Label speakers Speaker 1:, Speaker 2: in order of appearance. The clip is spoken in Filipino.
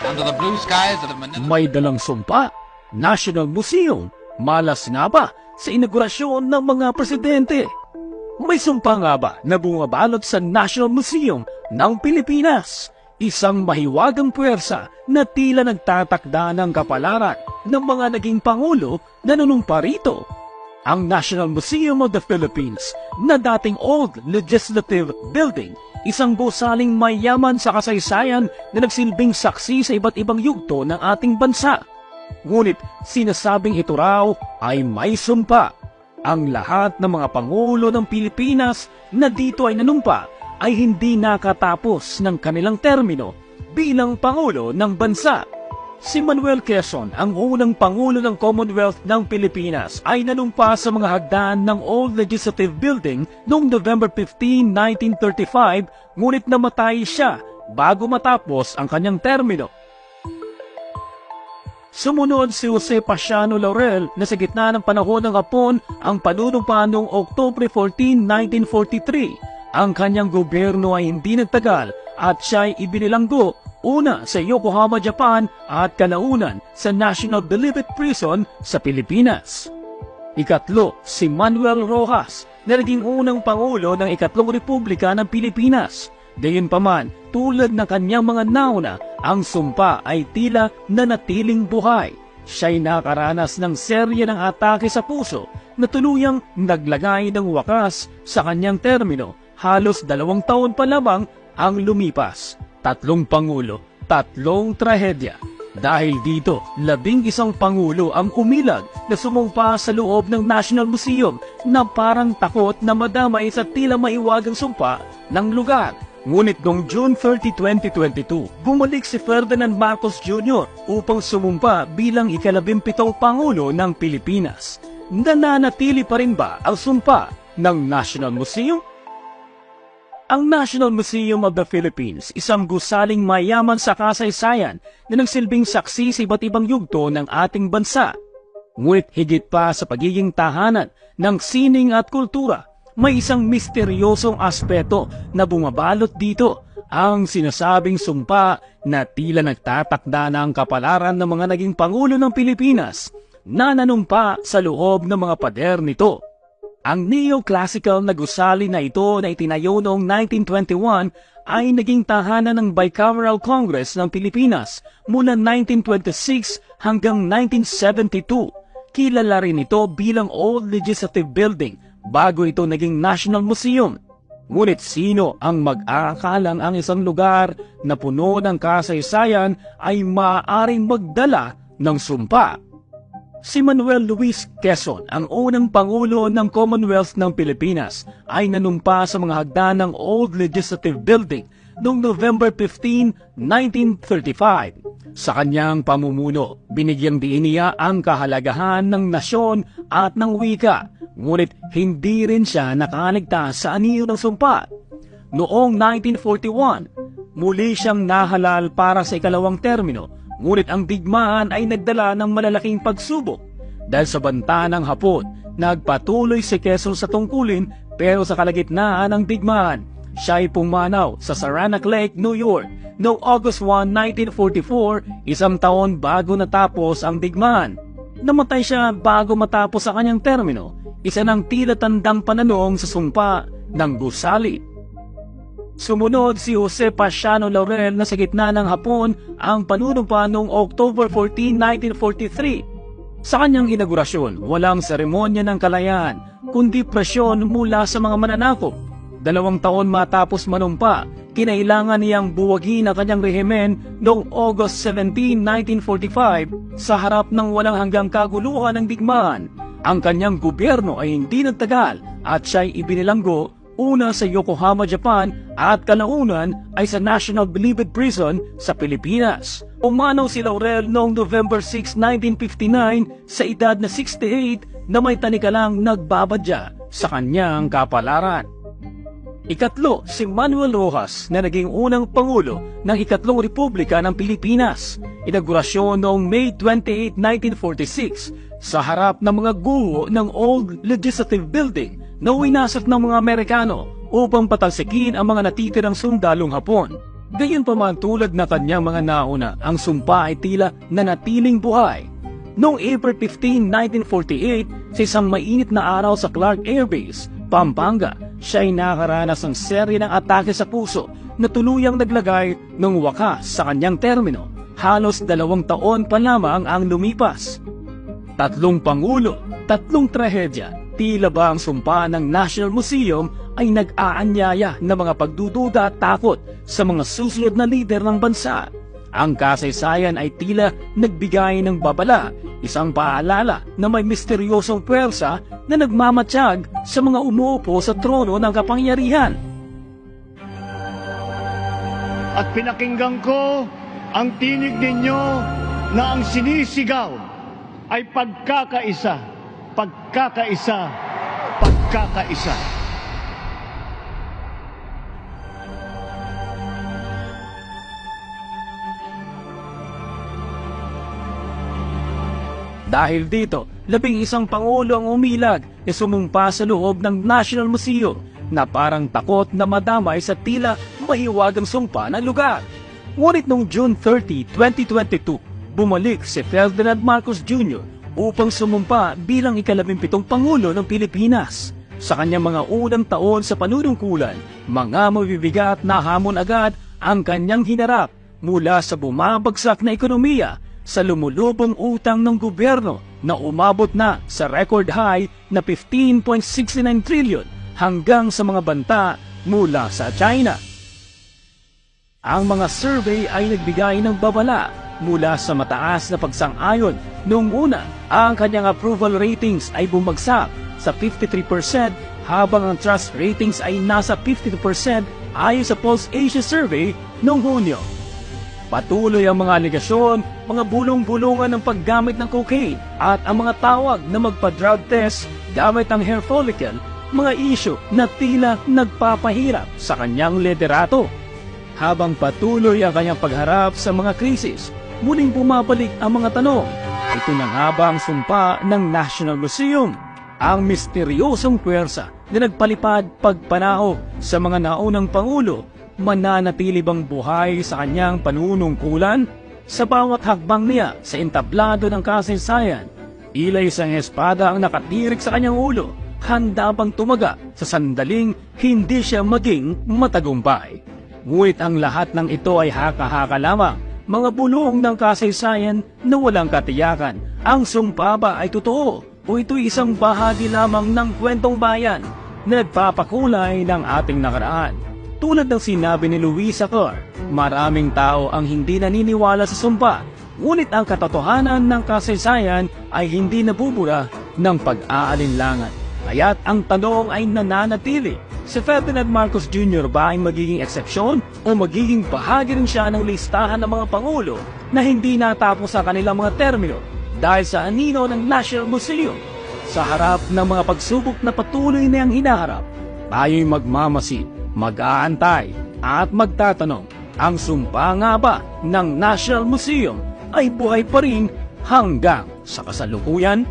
Speaker 1: Under the blue skies of Manila.
Speaker 2: May dalang sumpa, National Museum, malas nga ba sa inaugurasyon ng mga presidente? May sumpa nga ba na bumabalot sa National Museum ng Pilipinas? Isang mahiwagang puwersa na tila nagtatakda ng kapalaran ng mga naging pangulo na nanumpa rito. Ang National Museum of the Philippines na dating Old Legislative Building, isang gusaling mayaman sa kasaysayan na nagsilbing saksi sa iba't ibang yugto ng ating bansa. Ngunit sinasabing ito raw ay may sumpa. Ang lahat ng mga pangulo ng Pilipinas na dito ay nanumpa ay hindi nakatapos ng kanilang termino bilang pangulo ng bansa. Si Manuel Quezon, ang unang Pangulo ng Commonwealth ng Pilipinas, ay nanumpa sa mga hagdan ng Old Legislative Building noong November 15, 1935, ngunit namatay siya bago matapos ang kanyang termino. Sumunod si Jose Pasiano Laurel na sa gitna ng panahon ng Hapon ang panunumpa noong Oktubre 14, 1943. Ang kanyang gobyerno ay hindi nagtagal at siya ay ibinilanggo una sa Yokohama, Japan at kalaunan sa National Bilibid Prison sa Pilipinas. Ikatlo, si Manuel Rojas na naging unang pangulo ng ikatlong republika ng Pilipinas. Gayunpaman, tulad ng kanyang mga nauna, ang sumpa ay tila nanatiling buhay. Siya'y nakaranas ng serye ng atake sa puso na tuluyang naglagay ng wakas sa kanyang termino. Halos dalawang taon pa lamang ang lumipas. Tatlong pangulo, tatlong trahedya. Dahil dito, labing isang pangulo ang umilag na sumumpa sa loob ng National Museum na parang takot na madamay sa tila maiwagang sumpa ng lugar. Ngunit noong June 30, 2022, bumalik si Ferdinand Marcos Jr. upang sumumpa bilang ikalabimpitong Pangulo ng Pilipinas. Nananatili pa rin ba ang sumpa ng National Museum? Ang National Museum of the Philippines, isang gusaling mayaman sa kasaysayan na nagsilbing saksi sa iba't ibang yugto ng ating bansa. Ngunit higit pa sa pagiging tahanan ng sining at kultura, may isang misteryosong aspeto na bumabalot dito, ang sinasabing sumpa na tila nagtatakda ng kapalaran ng mga naging Pangulo ng Pilipinas na nanumpa sa loob ng mga pader nito. Ang neoclassical na gusali na ito na itinayo noong 1921 ay naging tahanan ng Bicameral Congress ng Pilipinas mula 1926 hanggang 1972. Kilala rin ito bilang Old Legislative Building bago ito naging National Museum. Ngunit sino ang mag-aakalang ang isang lugar na puno ng kasaysayan ay maaaring magdala ng sumpa? Si Manuel Luis Quezon, ang unang Pangulo ng Commonwealth ng Pilipinas, ay nanumpa sa mga hagdan ng Old Legislative Building noong November 15, 1935. Sa kanyang pamumuno, binigyang diin niya ang kahalagahan ng nasyon at ng wika, ngunit hindi rin siya nakaligtas sa aniyo ng sumpa. Noong 1941, muli siyang nahalal para sa ikalawang termino Ngunit ang digmaan ay nagdala ng malalaking pagsubok. Dahil sa banta ng Hapon, nagpatuloy si Quezon sa tungkulin pero sa kalagitnaan ng digmaan, siya ay pumanaw sa Saranac Lake, New York noong August 1, 1944, isang taon bago natapos ang digmaan. Namatay siya bago matapos ang kanyang termino, isa ng tila tandang pananong sa sumpa ng gusali. Sumunod si Jose Pasiano Laurel na sa gitna ng hapon ang panunumpa noong October 14, 1943. Sa kanyang inaugurasyon, walang seremonya ng kalayaan, kundi presyon mula sa mga mananakop. Dalawang taon matapos manumpa, kinailangan niyang buwagin ang kanyang rehimen noong August 17, 1945 sa harap ng walang hanggang kaguluhan ng digmaan. Ang kanyang gobyerno ay hindi nagtagal at siya'y ibinilanggo una sa Yokohama, Japan at kalaunan ay sa National Bilibid Prison sa Pilipinas. Umanaw si Laurel noong November 6, 1959 sa edad na 68 na may tanikalang nagbabadya sa kanyang kapalaran. Ikatlo, si Manuel Rojas na naging unang Pangulo ng Ikatlong Republika ng Pilipinas. Inaugurasyon noong May 28, 1946 sa harap ng mga guho ng Old Legislative Building na winasat ng mga Amerikano upang patalsikin ang mga natitirang sundalong Hapon. Gayunpaman tulad na kanyang mga nauna, ang sumpa ay tila nanatiling buhay. Noong April 15, 1948, sa isang mainit na araw sa Clark Air Base, Pampanga, siya ay nakaranas ng serye ng atake sa puso na tuluyang naglagay ng wakas sa kanyang termino. Halos dalawang taon pa lamang ang lumipas. Tatlong pangulo, tatlong trahedya, tila ba ang sumpa ng National Museum ay nag-aanyaya ng mga pagdududa at takot sa mga susunod na lider ng bansa. Ang kasaysayan ay tila nagbigay ng babala, isang paalala na may misteryosong pwersa na nagmamatsyag sa mga umuupo sa trono ng kapangyarihan.
Speaker 3: at pinakinggan ko ang tinig ninyo na ang sinisigaw ay pagkakaisa, pagkakaisa, pagkakaisa.
Speaker 2: Dahil dito, labing isang pangulo ang umilag na sumumpa sa loob ng National Museum na parang takot na madamay sa tila mahiwagang sumpa ng lugar. Ngunit noong June 30, 2022, bumalik si Ferdinand Marcos Jr. upang sumumpa bilang ikalabimpitong Pangulo ng Pilipinas. Sa kanyang mga unang taon sa panunungkulan, mga mabibigat na hamon agad ang kanyang hinarap mula sa bumabagsak na ekonomiya sa lumulubong utang ng gobyerno na umabot na sa record high na 15.69 trillion hanggang sa mga banta mula sa China. Ang mga survey ay nagbigay ng babala mula sa mataas na pagsang-ayon. Noong una, ang kanyang approval ratings ay bumagsak sa 53% habang ang trust ratings ay nasa 52% ayon sa Pulse Asia Survey noong Hunyo. Patuloy ang mga aligasyon, mga bulong-bulungan ng paggamit ng cocaine at ang mga tawag na magpa-drug test gamit ang hair follicle, mga isyo na tila nagpapahirap sa kanyang liderato. Habang patuloy ang kanyang pagharap sa mga krisis, muling bumabalik ang mga tanong. Ito na nga ba ang sumpa ng National Museum? Ang misteryosong pwersa na nagpalipad pagpanaho sa mga naunang pangulo mananatili bang buhay sa kanyang panunungkulan? Sa bawat hakbang niya sa entablado ng kasaysayan, ilay isang espada ang nakatirik sa kanyang ulo, handa bang tumaga sa sandaling hindi siya maging matagumpay. Ngunit ang lahat ng ito ay haka-haka lamang, mga bulong ng kasaysayan na walang katiyakan. Ang sumpa ba ay totoo o ito'y isang bahagi lamang ng kwentong bayan na nagpapakulay ng ating nakaraan? Tulad ng sinabi ni Luisa Carr, maraming tao ang hindi naniniwala sa sumpa, ngunit ang katotohanan ng kasaysayan ay hindi nabubura ng pag-aalinlangan. Kaya't ang tanong ay nananatili, si Ferdinand Marcos Jr. ba ay magiging eksepsyon o magiging bahagi rin siya ng listahan ng mga pangulo na hindi natapos sa kanilang mga termino dahil sa anino ng National Museum? Sa harap ng mga pagsubok na patuloy na ang hinaharap, tayo'y magmamasid mag-aantay at magtatanong, ang sumpa nga ba ng National Museum ay buhay pa rin hanggang sa kasalukuyan?